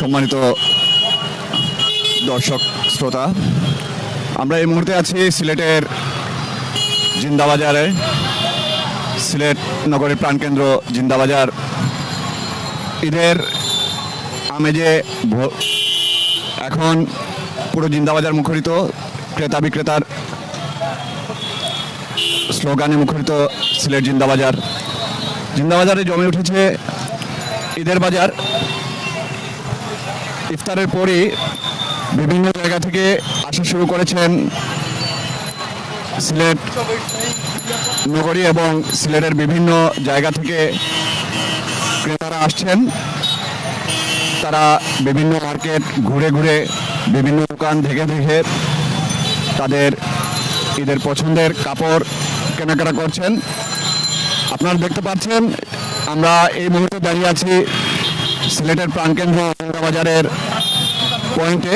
সম্মানিত দর্শক, শ্রোতা, আমরা এই মুহূর্তে আছি সিলেটের জিন্দাবাজারে। সিলেট নগরের প্রাণকেন্দ্র জিন্দাবাজার। ঈদের আমেজে এখন পুরো জিন্দাবাজার মুখরিত, ক্রেতা বিক্রেতার স্লোগানে মুখরিত সিলেট জিন্দাবাজার। জিন্দাবাজারে জমে উঠেছে ঈদের বাজার। ইফতারের পরই বিভিন্ন জায়গা থেকে আসা শুরু করেছেন সিলেট নগরী এবং সিলেটের বিভিন্ন জায়গা থেকে ক্রেতারা আসছেন। তারা বিভিন্ন মার্কেট ঘুরে ঘুরে বিভিন্ন দোকান থেকে দেখে তাদের ঈদের পছন্দের কাপড় কেনাকাটা করছেন। আপনারা দেখতে পাচ্ছেন, আমরা এই মুহূর্তে দাঁড়িয়ে আছি সিলেটের প্রাণকেন্দ্র বাজারের পয়েন্টে।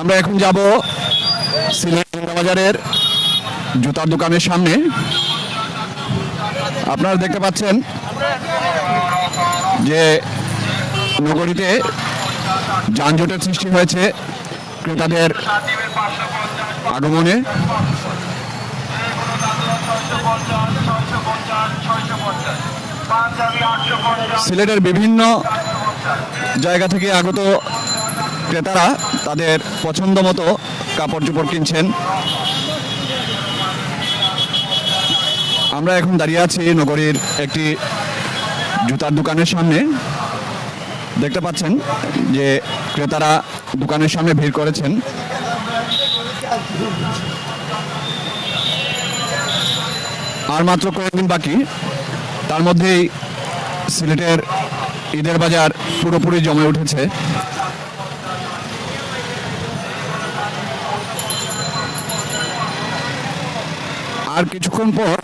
আমরা এখন যাব সিলেট বাজারের জুতার দোকানের সামনে। আপনারা দেখতে পাচ্ছেন যে নগরীতে যানজটের সৃষ্টি হয়েছে ক্রেতাদের আগমনে। সিলেটের বিভিন্ন জায়গা থেকে আগত ক্রেতারা তাদের পছন্দ মতো কাপড় চোপড় কিনছেন। আমরা এখন দাঁড়িয়ে আছি নগরীর একটি জুতার দোকানের সামনে। দেখতে পাচ্ছেন যে ক্রেতারা দোকানের সামনে ভিড় করেছেন। আর মাত্র কয়েকদিন বাকি। তার মধ্যেই সিলেটের ঈদের বাজার পুরোপুরি জমে উঠেছে। আর কিছুক্ষণ পর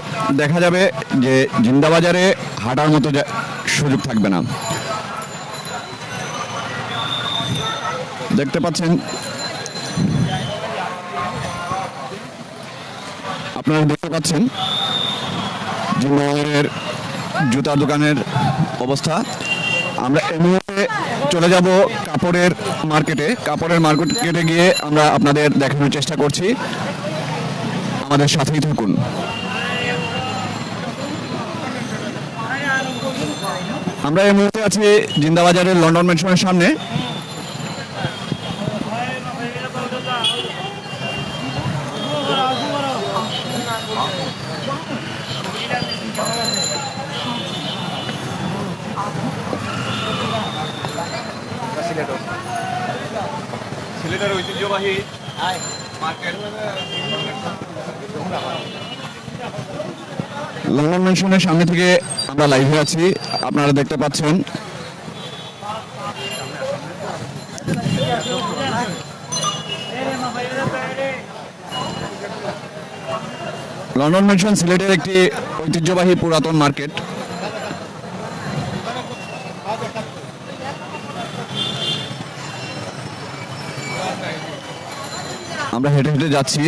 দেখা যাবে যে জিন্দাবাজারে হাঁটার মতো সুযোগ থাকবে না। দেখতে পাচ্ছেন। আপনারা দেখতে পাচ্ছেন জিন্দাবাজারের জুতার দোকানের অবস্থা। আমরা এই মুহূর্তে চলে যাব কাপড়ের মার্কেটে। কাপড়ের মার্কেটে গিয়ে আমরা আপনাদের দেখানোর চেষ্টা করছি। আমাদের সাথেই থাকুন। আমরা এই মুহূর্তে আছি জিন্দাবাজারের লন্ডন মেনশনের সামনে। সিলেটের ঐতিহ্যবাহী মার্কেট। লন্ডন মেনশনের সামনে থেকে আমরা লাইভে আছি। আপনারা দেখতে পাচ্ছেন। লন্ডন মেনশন সিলেটের একটি ঐতিহ্যবাহী পুরাতন মার্কেট। আমরা হেঁটে হেঁটে যাচ্ছি।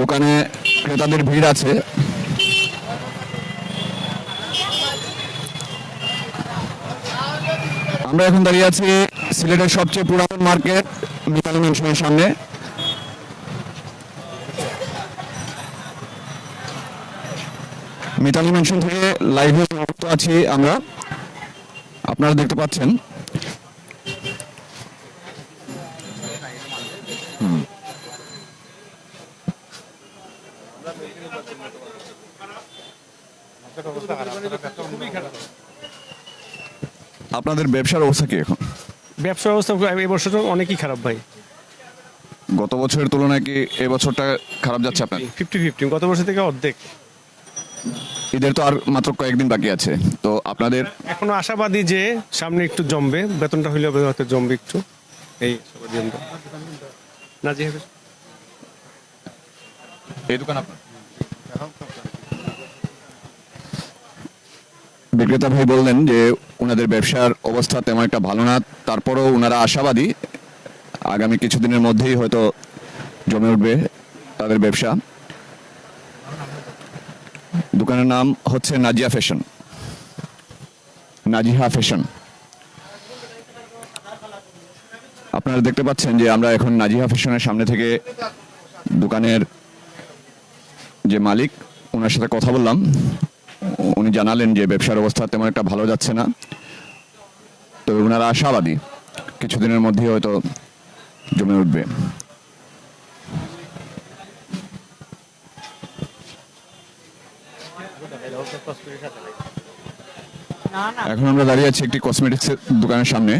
দোকানে ক্রেতাদের ভিড় আছে। আমরা এখন দাঁড়িয়ে আছি সিলেটের সবচেয়ে পুরাতন মার্কেট, মিতালি মেনশনের সামনে। মিতালি মেনশন থেকে লাইভে আছি আমরা। আপনারা দেখতে পাচ্ছেন। আপনাদের ব্যবসার অবস্থা কি এখন? ব্যবসা অবস্থা এই বছর তো অনেকই খারাপ ভাই। গত বছরের তুলনায় কি এই বছরটা খারাপ যাচ্ছে আপনার? ফিফটি ফিফটি গত বছর থেকে অর্ধেক। ঈদের তো আর মাত্র কয়েকদিন বাকি আছে। তো আপনাদের এখনও আশাবাদী যে সামনে একটু জমবে। বেতনটা হইলে হয়তো জমবে একটু। এই না এই দোকান আপনার? বিক্রেতা ভাই বললেন যে ওনাদের ব্যবসার অবস্থা তেমন একটা ভালো না, তারপরেও ওনারা আশাবাদী। আগামী কিছুদিনের মধ্যেই হয়তো জমে উঠবে তাদের ব্যবসা। দোকানের নাম হচ্ছে নাজিয়া ফ্যাশন। নাজিহা ফ্যাশন। আপনারা দেখতে পাচ্ছেন যে আমরা এখন নাজিহা ফ্যাশনের সামনে থেকে দোকানের যে মালিক, ওনার সাথে কথা বললাম। উনি জানালেন যে ব্যবসার অবস্থা তেমন একটা ভালো যাচ্ছে না। তবে ওনারা আশাবাদী, কিছুদিনের মধ্যেই হয়তো জমে উঠবে। এখন আমরা দাঁড়িয়ে আছি একটি কসমেটিক্স দোকানের সামনে।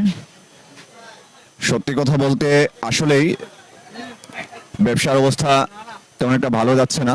সত্যি কথা বলতে আসলেই ব্যবসার অবস্থা তেমন একটা ভালো যাচ্ছে না।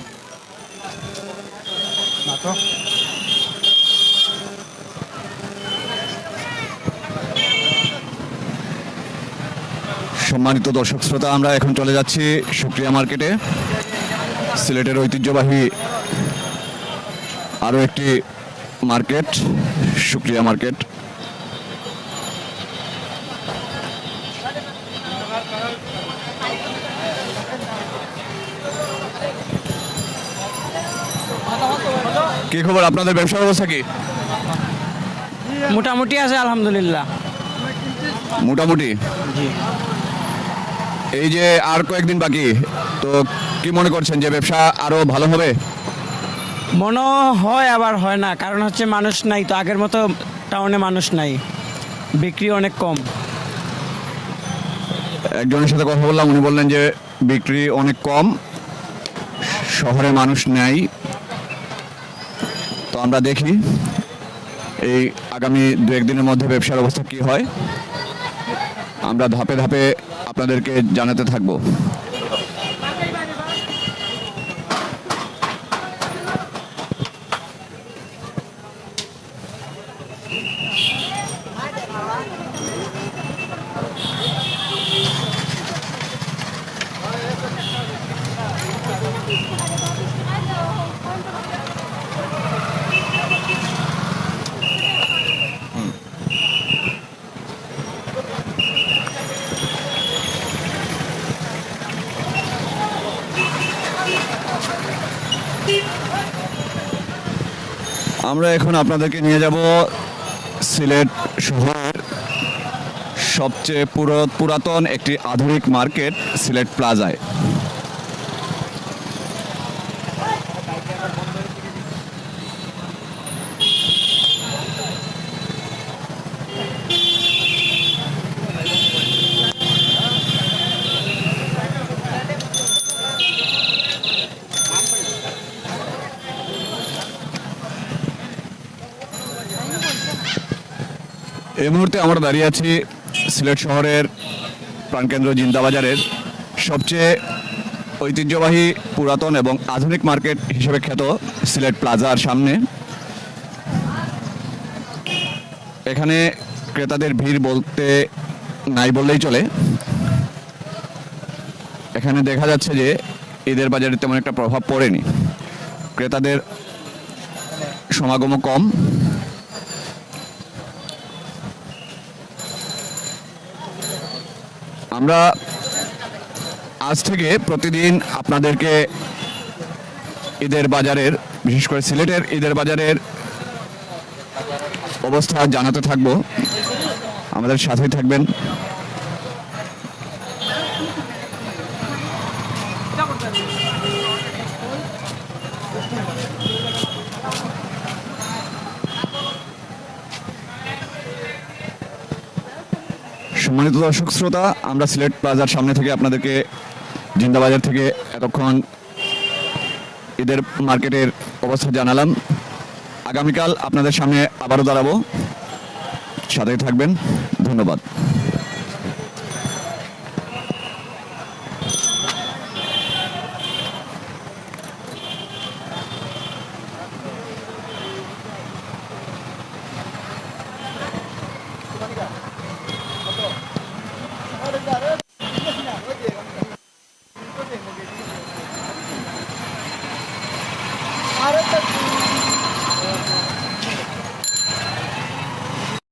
সম্মানিত দর্শক শ্রোতা, আমরা এখন চলে যাচ্ছি সুক্রিয়া মার্কেটে। সিলেটের ঐতিহ্যবাহী আরও একটি মার্কেট, সুক্রিয়া মার্কেট। কি খবর? আপনাদের ব্যবসার অবস্থা কি? মোটামুটি আছে আলহামদুলিল্লাহ। মোটামুটি? এই যে আর কয়েকদিন বাকি তো কি মনে করছেন যে ব্যবসা আরও ভালো হবে? মনে হয় আবার হয় না কারণ হচ্ছে মানুষ নাই তো আগের মতো টাউনে মানুষ নাই বিক্রি অনেক কম। একজনের সাথে কথা বললাম উনি বললেন যে বিক্রি অনেক কম শহরে মানুষ নেই আমরা দেখি এই আগামী দু একদিনের মধ্যে ব্যবসার অবস্থা কি হয়। আমরা ধাপে ধাপে আপনাদেরকে জানাতে থাকব। আমরা এখন আপনাদেরকে নিয়ে যাব সিলেট শহরের সবচেয়ে পুরো পুরাতন একটি আধুনিক মার্কেট সিলেট প্লাজায়। এই মুহূর্তে আমরা দাঁড়িয়ে আছি সিলেট শহরের প্রাণকেন্দ্র জিন্দাবাজারের সবচেয়ে ঐতিহ্যবাহী, পুরাতন এবং আধুনিক মার্কেট হিসেবে খ্যাত সিলেট প্লাজার সামনে। এখানে ক্রেতাদের ভিড় বলতে নাই বললেই চলে। এখানে দেখা যাচ্ছে যে ঈদের বাজারে তেমন একটা প্রভাব পড়েনি। ক্রেতাদের সমাগমও কম। আমরা আজ থেকে প্রতিদিন আপনাদেরকে ঈদের বাজারের, বিশেষ করে সিলেটের ঈদের বাজারের অবস্থা জানাতে থাকব। আমাদের সাথেই থাকবেন। সম্মানিত দর্শক শ্রোতা, আমরা সিলেট প্লাজার সামনে থেকে আপনাদেরকে জিন্দাবাজার থেকে এতক্ষণ ঈদের মার্কেটের অবস্থা জানালাম। আগামীকাল আপনাদের সামনে আবারও দাঁড়াবো। সাথেই থাকবেন। ধন্যবাদ।